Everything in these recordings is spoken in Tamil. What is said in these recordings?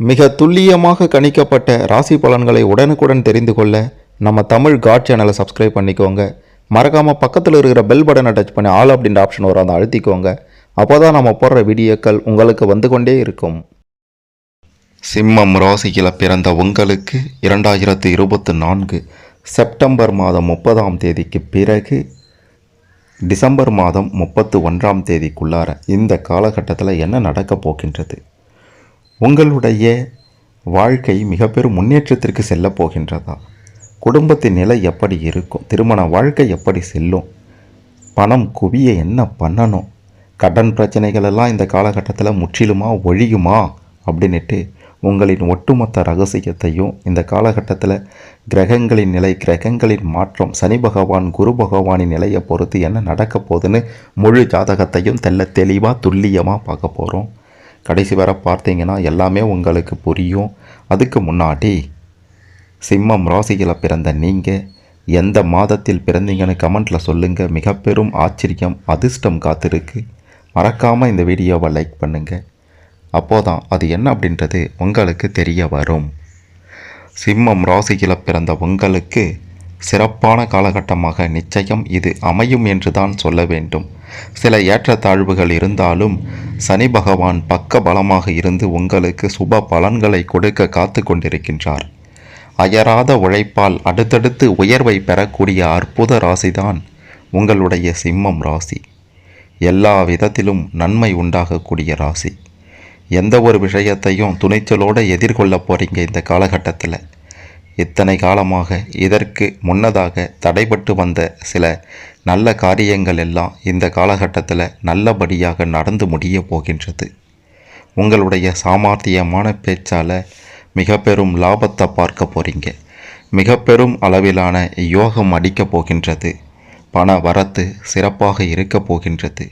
மிக துல்லியமாக கணிக்கப்பட்ட ராசி பலன்களை உடனுக்குடன் தெரிந்து கொள்ள நம்ம தமிழ் காட் சேனலை சப்ஸ்கிரைப் பண்ணிக்கோங்க. மறக்காமல் பக்கத்தில் இருக்கிற பெல் பட்டனை டச் பண்ணி ஆல் அப்படின்ற ஆப்ஷன் வரும் அதை அழுத்திக்கோங்க. அப்போ தான் நம்ம போடுற வீடியோக்கள் உங்களுக்கு வந்து கொண்டே இருக்கும். சிம்மம் ராசியில் பிறந்த உங்களுக்கு இரண்டாயிரத்து இருபத்தி நான்கு செப்டம்பர் மாதம் முப்பதாம் தேதிக்கு பிறகு டிசம்பர் மாதம் முப்பத்து ஒன்றாம் தேதிக்குள்ளார இந்த காலகட்டத்தில் என்ன நடக்கப் போகின்றது? உங்களுடைய வாழ்க்கை மிக பெரும் முன்னேற்றத்திற்கு செல்லப் போகின்றதா? குடும்பத்தின் நிலை எப்படி இருக்கும்? திருமண வாழ்க்கை எப்படி செல்லும்? பணம் குவிய என்ன பண்ணணும்? கடன் பிரச்சனைகள் எல்லாம் இந்த காலகட்டத்தில் முற்றிலுமா ஒழியுமா? அப்படின்னுட்டு உங்களின் ஒட்டுமொத்த ரகசியத்தையும் இந்த காலகட்டத்தில் கிரகங்களின் நிலை கிரகங்களின் மாற்றம் சனி பகவான் குரு பகவானின் நிலையை பொறுத்து என்ன நடக்க போகுதுன்னு முழு ஜாதகத்தையும் தெல்ல தெளிவாக துல்லியமாக பார்க்க போகிறோம் கடைசி வரை பார்த்தீங்கன்னா எல்லாமே உங்களுக்கு புரியும். அதுக்கு முன்னாடி சிம்மம் ராசியில் பிறந்த நீங்கள் எந்த மாதத்தில் பிறந்தீங்கன்னு கமெண்ட்டில் சொல்லுங்கள் மிக பெரும் ஆச்சரியம் அதிர்ஷ்டம் காத்திருக்கு. மறக்காமல் இந்த வீடியோவை லைக் பண்ணுங்கள் அப்போதான் அது என்ன அப்படின்றது உங்களுக்கு தெரிய வரும். சிம்மம் ராசியில் பிறந்த உங்களுக்கு சிறப்பான காலகட்டமாக நிச்சயம் இது அமையும் என்று தான் சொல்ல வேண்டும். சில ஏற்றத்தாழ்வுகள் இருந்தாலும் சனி பகவான் பக்க பலமாக இருந்து உங்களுக்கு சுப பலன்களை கொடுக்க காத்து கொண்டிருக்கின்றார். அயராத உழைப்பால் அடுத்தடுத்து உயர்வை பெறக்கூடிய அற்புத ராசிதான் உங்களுடைய சிம்மம் ராசி. எல்லா விதத்திலும் நன்மை உண்டாகக்கூடிய ராசி. எந்த ஒரு விஷயத்தையும் துணிச்சலோடு எதிர்கொள்ள போகிறீங்க இந்த காலகட்டத்தில். இத்தனை காலமாக இதற்கு முன்னதாக தடைபட்டு வந்த சில நல்ல காரியங்கள் எல்லாம் இந்த காலகட்டத்தில் நல்லபடியாக நடந்து முடிய போகின்றது. உங்களுடைய சாமர்த்தியமான பேச்சால் மிக பெரும் லாபத்தை பார்க்க போகிறீங்க மிக பெரும் அளவிலான யோகம் அடிக்கப் போகின்றது. பண வரத்து சிறப்பாக இருக்கப் போகின்றது.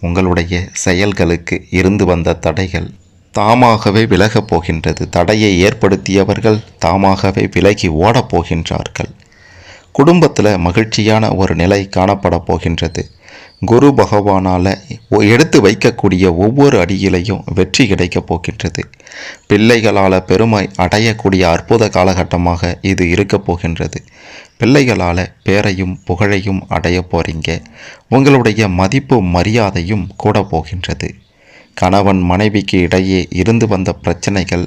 உங்களுடைய செயல்களுக்கு இருந்து வந்த தடைகள் தாமாகவே விலகப் போகின்றது. தடையை ஏற்படுத்தியவர்கள் தாமாகவே விலகி ஓடப் போகின்றார்கள். குடும்பத்தில் மகிழ்ச்சியான ஒரு நிலை காணப்பட போகின்றது. குரு பகவானால் எடுத்து வைக்கக்கூடிய ஒவ்வொரு அடியிலையும் வெற்றி கிடைக்கப் போகின்றது. பிள்ளைகளால் பெருமை அடையக்கூடிய அற்புத காலகட்டமாக இது இருக்கப் போகின்றது. பிள்ளைகளால் பேரையும் புகழையும் அடைய போகிறீங்க உங்களுடைய மதிப்பு மரியாதையும் கூட போகின்றது. கணவன் மனைவிக்கு இடையே இருந்து வந்த பிரச்சனைகள்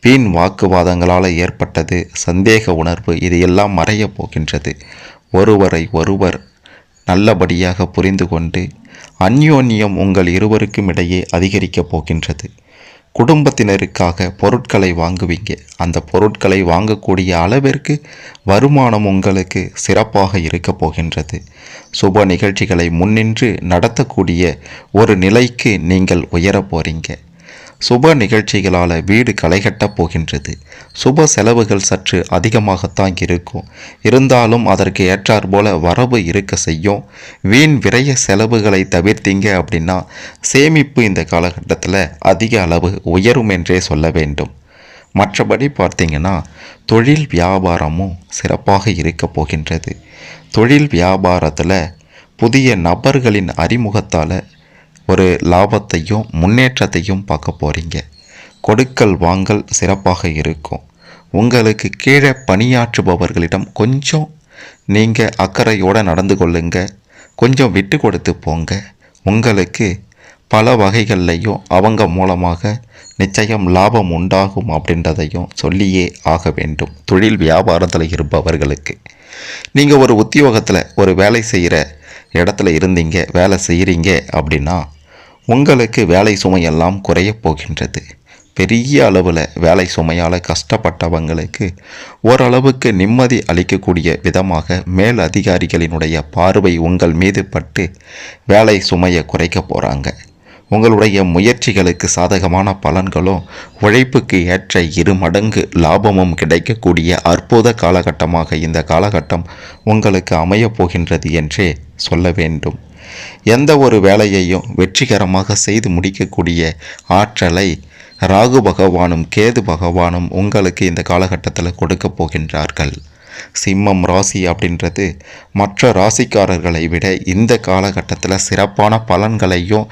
வீண் வாக்குவாதங்களால் ஏற்பட்டது. சந்தேக உணர்வு இது எல்லாம் மறையப் போகின்றது. ஒருவரை ஒருவர் நல்லபடியாக புரிந்து கொண்டு அந்யோன்யம் உங்கள் இருவருக்கும் இடையே அதிகரிக்கப் போகின்றது. குடும்பத்தினருக்காக பொருட்களை வாங்குவீங்க. அந்த பொருட்களை வாங்கக்கூடிய அளவிற்கு வருமானம் உங்களுக்கு சிறப்பாக இருக்கப் போகின்றது. சுப நிகழ்ச்சிகளை முன்னின்று நடத்தக்கூடிய ஒரு நிலைக்கு நீங்கள் உயரப் போகிறீங்க சுப நிகழ்ச்சிகளால் வீடு களைகட்டப் போகின்றது. சுப செலவுகள் சற்று அதிகமாகத்தான் இருக்கும். இருந்தாலும் அதற்கு ஏற்றாற் போல வரவு இருக்க செய்யும். வீண் விரைய செலவுகளை தவிர்த்தீங்க அப்படின்னா சேமிப்பு இந்த காலகட்டத்தில் அதிக அளவு உயரும் என்றே சொல்ல வேண்டும். மற்றபடி பார்த்தீங்கன்னா தொழில் வியாபாரமும் சிறப்பாக இருக்க போகின்றது. தொழில் வியாபாரத்தில் புதிய நபர்களின் அறிமுகத்தால் ஒரு லாபத்தையும் முன்னேற்றத்தையும் பார்க்க போகிறீங்க கொடுக்கல் வாங்கல் சிறப்பாக இருக்கும். உங்களுக்கு கீழே பணியாற்றுபவர்களிடம் கொஞ்சம் நீங்கள் அக்கறையோடு நடந்து கொள்ளுங்க. கொஞ்சம் விட்டு கொடுத்து போங்க. உங்களுக்கு பல வகைகள்லையும் அவங்க மூலமாக நிச்சயம் லாபம் உண்டாகும் அப்படின்றதையும் சொல்லியே ஆக வேண்டும். தொழில் வியாபாரத்தில் இருப்பவர்களுக்கு. நீங்கள் ஒரு உத்தியோகத்தில் ஒரு வேலை செய்கிற இடத்துல இருந்தீங்க வேலை செய்கிறீங்க அப்படின்னா உங்களுக்கு வேலை சுமையெல்லாம் குறையப் போகின்றது. பெரிய அளவில் வேலை சுமையால் கஷ்டப்பட்டவங்களுக்கு ஓரளவுக்கு நிம்மதி அளிக்கக்கூடிய விதமாக மேல் அதிகாரிகளினுடைய பார்வை உங்கள் மீது பட்டு வேலை சுமையை குறைக்க போகிறாங்க உங்களுடைய முயற்சிகளுக்கு சாதகமான பலன்களும் உழைப்புக்கு ஏற்ற இரு மடங்கு லாபமும் கிடைக்கக்கூடிய அற்புத காலகட்டமாக இந்த காலகட்டம் உங்களுக்கு அமையப் போகின்றது என்றே சொல்ல வேண்டும். எந்த ஒரு வேலையையும் வெற்றிகரமாக செய்து முடிக்கக்கூடிய ஆற்றலை ராகு பகவானும் கேது பகவானும் உங்களுக்கு இந்த காலகட்டத்தில் கொடுக்க போகின்றார்கள். சிம்மம் ராசி அப்படின்றது மற்ற ராசிக்காரர்களை விட இந்த காலகட்டத்தில் சிறப்பான பலன்களையும்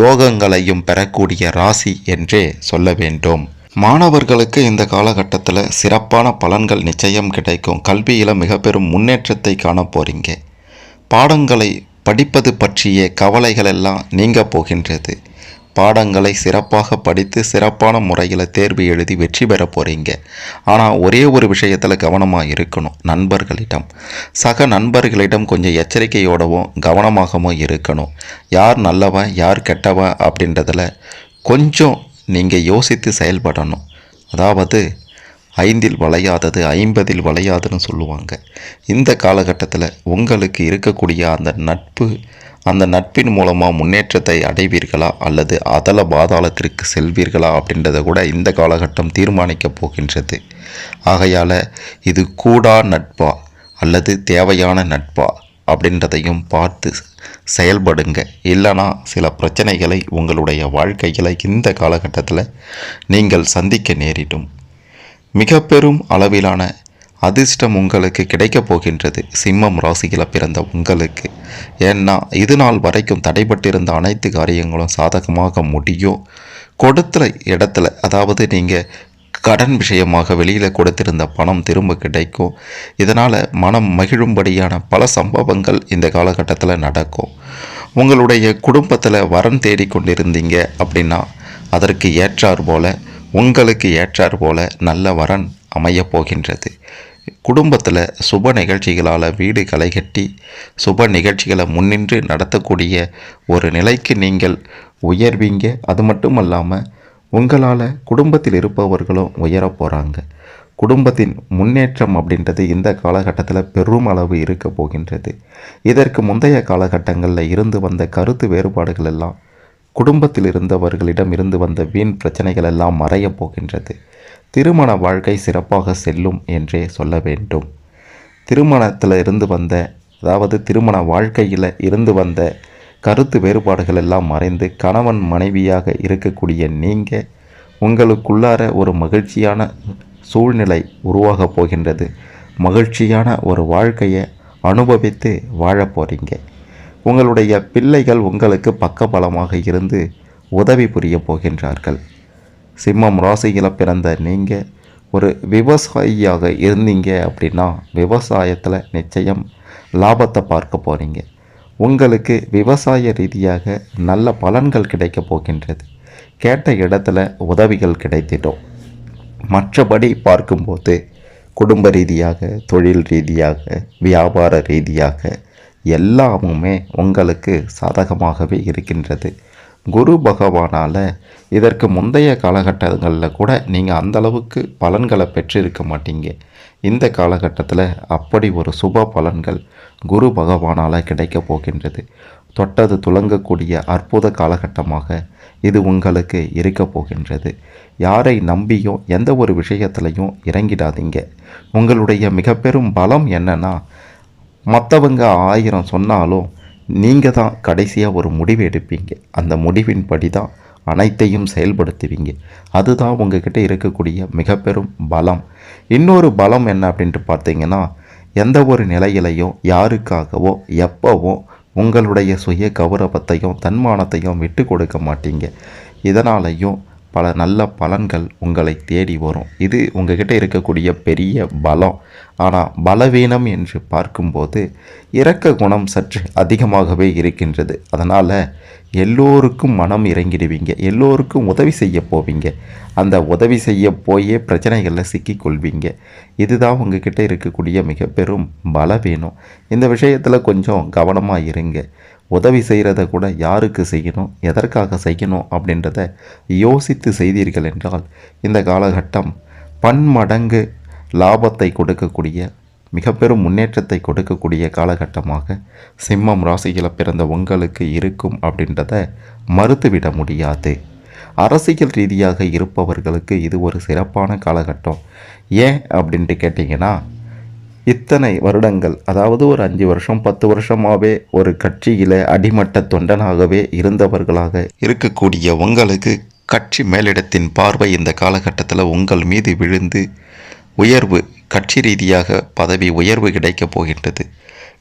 யோகங்களையும் பெறக்கூடிய ராசி என்றே சொல்ல வேண்டும். மாணவர்களுக்கு இந்த காலகட்டத்தில் சிறப்பான பலன்கள் நிச்சயம் கிடைக்கும். கல்வியில் மிக பெரும் முன்னேற்றத்தை காண போகிறீங்க பாடங்களை படிப்பது பற்றிய கவலைகள் எல்லாம் நீங்க போகின்றது. பாடங்களை சிறப்பாக படித்து சிறப்பான முறையில் தேர்வு எழுதி வெற்றி பெற போகிறீங்க ஆனால் ஒரே ஒரு விஷயத்தில் கவனமாக இருக்கணும். நண்பர்களிடம். சக நண்பர்களிடம் கொஞ்சம் எச்சரிக்கையோடவும் கவனமாகவும் இருக்கணும். யார் நல்லவன் யார் கெட்டவன் அப்படின்றதில் கொஞ்சம் நீங்கள் யோசித்து செயல்படணும். அதாவது ஐந்தில் வளையாதது ஐம்பதில் வளையாதுன்னு சொல்லுவாங்க. இந்த காலகட்டத்தில் உங்களுக்கு இருக்கக்கூடிய அந்த நட்பு அந்த நட்பின் மூலமாக முன்னேற்றத்தை அடைவீர்களா அல்லது அதல பாதாளத்திற்கு செல்வீர்களா அப்படின்றத கூட இந்த காலகட்டம் தீர்மானிக்கப் போகின்றது. ஆகையால் இது கூடா நட்பா அல்லது தேவையான நட்பா அப்படின்றதையும் பார்த்து செயல்படுங்க. இல்லைனா சில பிரச்சனைகளை உங்களுடைய வாழ்க்கையில் இந்த காலகட்டத்தில் நீங்கள் சந்திக்க நேரிடும். மிக பெரும் அளவிலான அதிர்ஷ்டம் உங்களுக்கு கிடைக்கப் போகின்றது. சிம்மம் ராசியில் பிறந்த உங்களுக்கு. ஏன்னா இது நாள் வரைக்கும் தடைபட்டிருந்த அனைத்து காரியங்களும் சாதகமாக முடியும் கொடுத்த இடத்துல அதாவது நீங்கள் கடன் விஷயமாக வெளியில் கொடுத்திருந்த பணம் திரும்ப கிடைக்கும் இதனால் மனம் மகிழும்படியான பல சம்பவங்கள் இந்த காலகட்டத்தில் நடக்கும். உங்களுடைய குடும்பத்தில் வரன் தேடிக்கொண்டிருந்தீங்க அப்படின்னா அதற்கு ஏற்றார் போல உங்களுக்கு ஏற்றார் போல நல்ல வரன் அமையப் போகின்றது. குடும்பத்தில் சுப நிகழ்ச்சிகளால் வீடு களைகட்டி சுப நிகழ்ச்சிகளை முன்னின்று நடத்தக்கூடிய ஒரு நிலைக்கு நீங்கள் உயர்வீங்க. அது மட்டும் அல்லாமல் உங்களால் குடும்பத்தில் இருப்பவர்களும் உயரப் போகிறாங்க குடும்பத்தின் முன்னேற்றம் அப்படின்றது இந்த காலகட்டத்தில் பெரும் அளவு இருக்க போகின்றது. இதற்கு முந்தைய காலகட்டங்களில் இருந்து வந்த கருத்து வேறுபாடுகள் எல்லாம் குடும்பத்தில் இருந்தவர்களிடம் இருந்து வந்த வீண் பிரச்சனைகள் எல்லாம் மறையப் போகின்றது. திருமண வாழ்க்கை சிறப்பாக செல்லும் என்றே சொல்ல வேண்டும். திருமணத்தில் இருந்து வந்த அதாவது திருமண வாழ்க்கையில் இருந்து வந்த கருத்து வேறுபாடுகள் எல்லாம் மறைந்து கணவன் மனைவியாக இருக்கக்கூடிய நீங்கள் உங்களுக்குள்ளார ஒரு மகிழ்ச்சியான சூழ்நிலை உருவாகப் போகின்றது. மகிழ்ச்சியான ஒரு வாழ்க்கையை அனுபவித்து வாழப் போகிறீங்க உங்களுடைய பிள்ளைகள் உங்களுக்கு பக்கபலமாக இருந்து உதவி புரிய போகின்றார்கள். சிம்மம் ராசியில் பிறந்த நீங்கள் ஒரு விவசாயியாக இருந்தீங்க அப்படின்னா விவசாயத்தில் நிச்சயம் லாபத்தை பார்க்க போகிறீங்க உங்களுக்கு விவசாய ரீதியாக நல்ல பலன்கள் கிடைக்க போகின்றது. கேட்ட இடத்துல உதவிகள் கிடைத்திடும். மற்றபடி பார்க்கும்போது குடும்ப ரீதியாக தொழில் ரீதியாக வியாபார ரீதியாக எல்லாமுமே உங்களுக்கு சாதகமாகவே இருக்கின்றது. குரு பகவானால் இதற்கு முந்தைய காலகட்டங்களில் கூட நீங்கள் அந்தளவுக்கு பலன்களை பெற்றிருக்க மாட்டீங்க. இந்த காலகட்டத்தில் அப்படி ஒரு சுப பலன்கள் குரு பகவானால் கிடைக்கப் போகின்றது. தொட்டது துலங்கக்கூடிய அற்புத காலகட்டமாக இது உங்களுக்கு இருக்க போகின்றது. யாரை நம்பியும் எந்த ஒரு விஷயத்துலையும் இறங்கிடாதீங்க. உங்களுடைய மிக பெரும் பலம் என்னன்னா மற்றவங்க ஆயிரம் சொன்னாலும் நீங்கள் தான் கடைசியாக ஒரு முடிவு எடுப்பீங்க. அந்த முடிவின்படி தான் அனைத்தையும் செயல்படுத்துவீங்க. அதுதான் உங்ககிட்ட இருக்கக்கூடிய மிக பெரும் பலம். இன்னொரு பலம் என்ன அப்படின்ட்டு பார்த்தீங்கன்னா எந்த ஒரு நிலையிலையும் யாருக்காகவோ எப்போவோ உங்களுடைய சுய கௌரவத்தையும் தன்மானத்தையும் விட்டு கொடுக்க மாட்டீங்க. இதனாலையும் பல நல்ல பலன்கள் உங்களை தேடி வரும். இது உங்ககிட்ட இருக்கக்கூடிய பெரிய பலம். ஆனால் பலவீனம் என்று பார்க்கும்போது இரக்க குணம் சற்று அதிகமாகவே இருக்கின்றது. அதனால் எல்லோருக்கும் மனம் இறங்கிடுவீங்க. எல்லோருக்கும் உதவி செய்ய போவீங்க. அந்த உதவி செய்ய போயே பிரச்சனைகளில் சிக்கிக்கொள்வீங்க. இதுதான் உங்ககிட்ட இருக்கக்கூடிய மிக பெரும் பலவீனம். இந்த விஷயத்தில் கொஞ்சம் கவனமாக இருங்க. உதவி செய்கிறத கூட யாருக்கு செய்யணும் எதற்காக செய்யணும் அப்படின்றத யோசித்து செய்தீர்கள் என்றால் இந்த காலகட்டம் பன்மடங்கு லாபத்தை கொடுக்கக்கூடிய மிக பெரும் முன்னேற்றத்தை கொடுக்கக்கூடிய காலகட்டமாக சிம்மம் ராசியில் பிறந்த உங்களுக்கு இருக்கும் அப்படின்றத மறுத்துவிட முடியாது. அரசியல் ரீதியாக இருப்பவர்களுக்கு இது ஒரு சிறப்பான காலகட்டம். ஏன் அப்படின்ட்டு கேட்டிங்கன்னா இத்தனை வருடங்கள் அதாவது ஒரு அஞ்சு வருஷம் பத்து வருஷமாகவே ஒரு கட்சியில் அடிமட்ட தொண்டனாகவே இருந்தவர்களாக இருக்கக்கூடிய உங்களுக்கு கட்சி மேலிடத்தின் பார்வை இந்த காலகட்டத்தில் உங்கள் மீது விழுந்து உயர்வு கட்சி ரீதியாக பதவி உயர்வு கிடைக்கப் போகின்றது.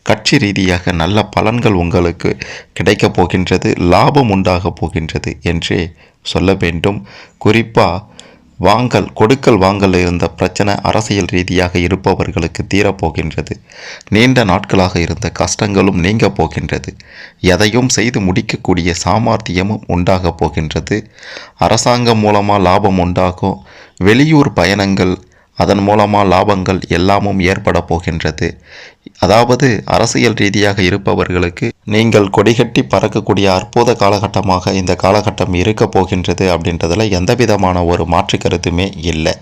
கட்சி ரீதியாக நல்ல பலன்கள் உங்களுக்கு கிடைக்கப் போகின்றது லாபம் உண்டாகப் போகின்றது என்றே சொல்ல வேண்டும். குறிப்பாக வாங்கல் கொடுக்கல் வாங்கல் இருந்த பிரச்சனை அரசியல் ரீதியாக இருப்பவர்களுக்கு தீரப்போகின்றது. நீண்ட நாட்களாக இருந்த கஷ்டங்களும் நீங்க போகின்றது. எதையும் செய்து முடிக்கக்கூடிய சாமர்த்தியமும் உண்டாக போகின்றது. அரசாங்கம் மூலமாக லாபம் உண்டாகும் வெளியூர் பயணங்கள் அதன் மூலமாக லாபங்கள் எல்லாமும் ஏற்பட போகின்றது. அதாவது அரசியல் ரீதியாக இருப்பவர்களுக்கு நீங்கள் கொடிகட்டி பறக்கக்கூடிய அற்புத காலகட்டமாக இந்த காலகட்டம் இருக்க போகின்றது அப்படின்றதில் எந்த விதமான ஒரு மாற்று கருத்துமே இல்லை.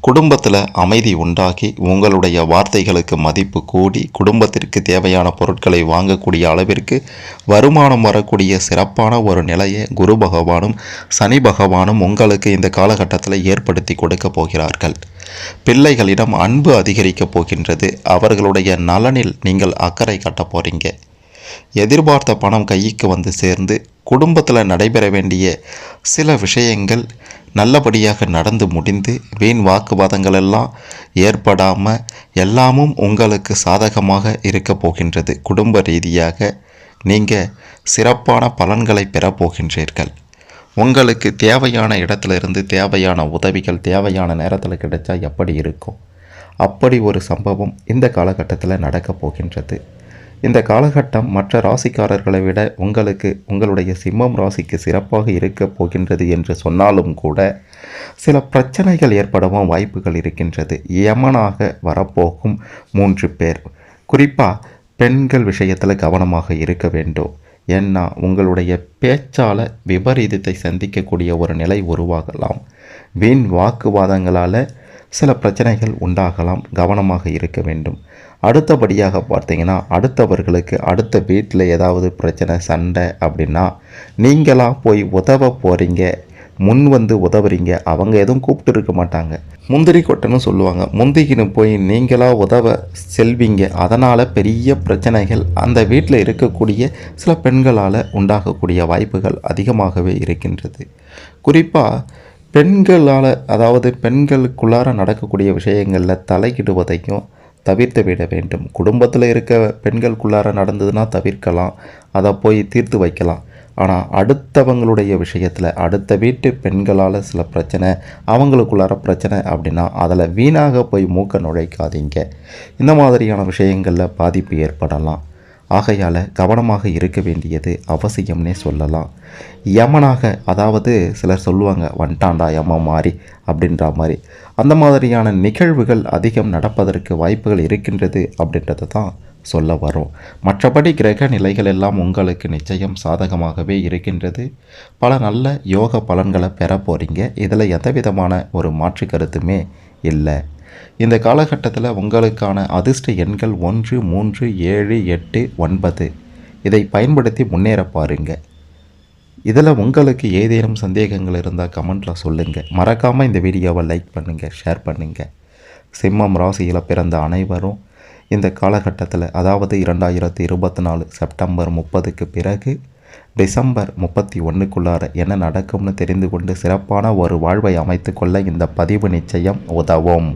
குடும்பத்தில் அமைதி உண்டாகி உங்களுடைய வார்த்தைகளுக்கு மதிப்பு கூடி குடும்பத்திற்கு தேவையான பொருட்களை வாங்கக்கூடிய அளவிற்கு வருமானம் வரக்கூடிய சிறப்பான ஒரு நிலையை குரு பகவானும் சனி பகவானும் உங்களுக்கு இந்த காலகட்டத்தில் ஏற்படுத்தி கொடுக்க போகிறார்கள். பிள்ளைகளிடம் அன்பு அதிகரிக்கப் போகின்றது. அவர்களுடைய நலனில் நீங்கள் அக்கறை காட்டப் போகிறீங்க எதிர்பார்த்த பணம் கைக்கு வந்து சேர்ந்து குடும்பத்தில் நடைபெற வேண்டிய சில விஷயங்கள் நல்லபடியாக நடந்து முடிந்து வீண் வாக்குவாதங்கள் எல்லாம் ஏற்படாமல் எல்லாமும் உங்களுக்கு சாதகமாக இருக்க போகின்றது. குடும்ப ரீதியாக நீங்கள் சிறப்பான பலன்களை பெறப் போகின்றீர்கள். உங்களுக்கு தேவையான இடத்துல இருந்து தேவையான உதவிகள் தேவையான நேரத்தில் கிடைச்சா எப்படி இருக்கும்? அப்படி ஒரு சம்பவம் இந்த காலகட்டத்தில் நடக்கப் போகின்றது. இந்த காலகட்டம் மற்ற ராசிக்காரர்களை விட உங்களுக்கு உங்களுடைய சிம்மம் ராசிக்கு சிறப்பாக இருக்கப் போகின்றது என்று சொன்னாலும் கூட சில பிரச்சனைகள் ஏற்படவும் வாய்ப்புகள் இருக்கின்றது. யமனாக வரப்போகும் மூன்று பேர். குறிப்பாக பெண்கள் விஷயத்தில் கவனமாக இருக்க வேண்டும். ஏன்னா உங்களுடைய பேச்சால் விபரீதத்தை சந்திக்கக்கூடிய ஒரு நிலை உருவாகலாம். வீண் வாக்குவாதங்களால் சில பிரச்சனைகள் உண்டாகலாம். கவனமாக இருக்க வேண்டும். அடுத்தபடியாக பார்த்தீங்கன்னா அடுத்தவர்களுக்கு அடுத்த வீட்டில் ஏதாவது பிரச்சனை சண்டை அப்படின்னா நீங்களாக போய் உதவ போகிறீங்க முன் வந்து உதவுறீங்க. அவங்க எதுவும் கூப்பிட்டு இருக்க மாட்டாங்க. முந்திரி கொட்டைன்னு சொல்லுவாங்க. முந்திக்கின்னு போய் நீங்களாக உதவ செல்வீங்க. அதனால் பெரிய பிரச்சனைகள் அந்த வீட்டில் இருக்கக்கூடிய சில பெண்களால் உண்டாகக்கூடிய வாய்ப்புகள் அதிகமாகவே இருக்கின்றது. குறிப்பாக பெண்களால் அதாவது பெண்களுக்குள்ளார நடக்கக்கூடிய விஷயங்களில் தலையிடுவதையும் தவிர்த்து விட வேண்டும். குடும்பத்தில் இருக்க பெண்களுக்குள்ளார நடந்ததுன்னா தவிர்க்கலாம். அதை போய் தீர்த்து வைக்கலாம். ஆனால் அடுத்தவங்களுடைய விஷயத்தில் அடுத்த வீட்டு பெண்களால் சில பிரச்சனை அவங்களுக்குள்ளார பிரச்சனை அப்படின்னா அதில் வீணாக போய் மூக்க நுழைக்காதீங்க. இந்த மாதிரியான விஷயங்களில் பாதிப்பு ஏற்படலாம். ஆகையால் கவனமாக இருக்க வேண்டியது அவசியம்னே சொல்லலாம். யமனாக அதாவது சிலர் சொல்லுவாங்க வன்டாண்டா யம மாதிரி அப்படின்ற மாதிரி. அந்த மாதிரியான நிகழ்வுகள் அதிகம் நடப்பதற்கு வாய்ப்புகள் இருக்கின்றது அப்படின்றது தான் சொல்ல வரும். மற்றபடி கிரக நிலைகள் எல்லாம் உங்களுக்கு நிச்சயம் சாதகமாகவே இருக்கின்றது. பல நல்ல யோக பலன்களை பெற போகிறீங்க இதில் எந்த விதமான ஒரு மாற்று கருத்துமே இல்லை. இந்த காலகட்டத்தில் உங்களுக்கான அதிர்ஷ்ட எண்கள் ஒன்று மூன்று ஏழு எட்டு ஒன்பது. இதை பயன்படுத்தி முன்னேற பாருங்க. இதில் உங்களுக்கு ஏதேனும் சந்தேகங்கள் இருந்தால் கமெண்ட்டில் சொல்லுங்கள் மறக்காமல் இந்த வீடியோவை லைக் பண்ணுங்கள் ஷேர் பண்ணுங்கள் சிம்மம் ராசியில் பிறந்த அனைவரும் இந்த காலகட்டத்தில் அதாவது இரண்டாயிரத்தி இருபத்தி நாலு செப்டம்பர் முப்பதுக்கு பிறகு டிசம்பர் முப்பத்தி ஒன்றுக்குள்ளார என்ன நடக்கும்னு தெரிந்து கொண்டு சிறப்பான ஒரு வாழ்வை அமைத்துக்கொள்ள இந்த பதிவு நிச்சயம் உதவும்.